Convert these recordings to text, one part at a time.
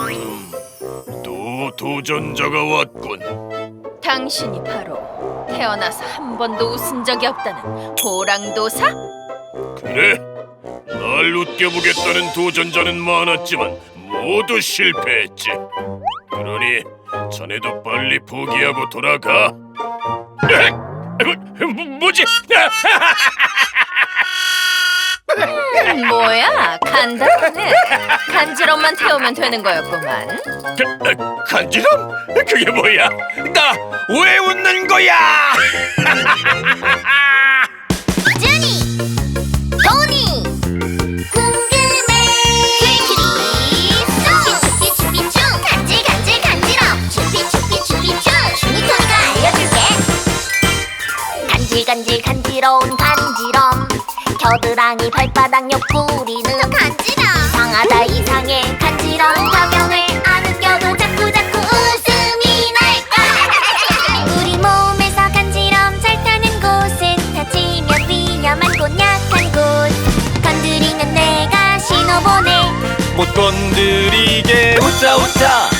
음, 또 도전자가 왔군. 당신이 바로 태어나서 한 번도 웃은 적이 없다는 호랑도사? 그래? 날 웃겨보겠다는 도전자는 많았지만 모두 실패했지. 그러니 전에도 빨리 포기하고 돌아가. 뭐, 뭐지? 음, 뭐야 간단하네 간지럼만 태우면 되는 거였구만 가- 간지럼? 그게 뭐야? 나 왜 웃는 거야? 주니 도니 궁금해 쏘 추피 추피 쭈 간질 간질 간지럼 추피 추피 추피 쭈 주니 토니가 알려줄게 간질 간질 간지러운 간지럼 겨드랑이 발바닥 옆구리는 간지럼 이상하다 이상해. 간지러운 가병을 안 웃겨도 자꾸 자꾸 웃음이 날까? 우리 몸에서 간지럼 잘 타는 곳은 다치면 위험한 곳 약한 곳. 건드리면 내가 신호 보내. 못 건드리게. 웃자 웃자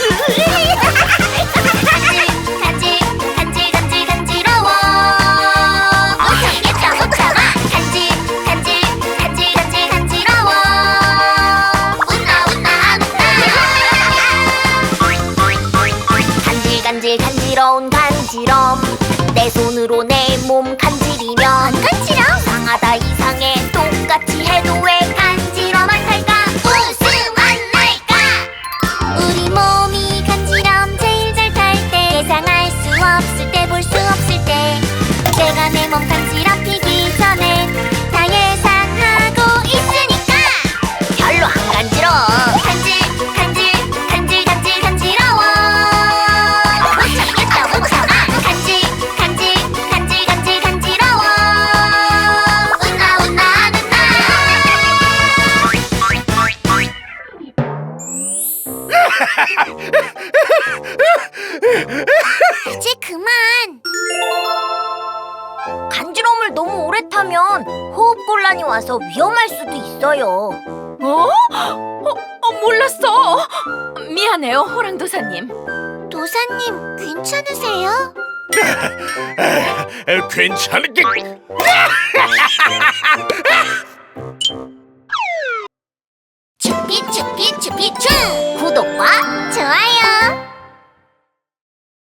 간질 간지러운 간지럼. 내 손으로 내 몸 너무 오래 타면 호흡곤란이 와서 위험할 수도 있어요. 어? 어, 어 몰랐어 미안해요 호랑도사님 도사님, 괜찮으세요? 괜찮게. 추피 추피 추 구독과 좋아요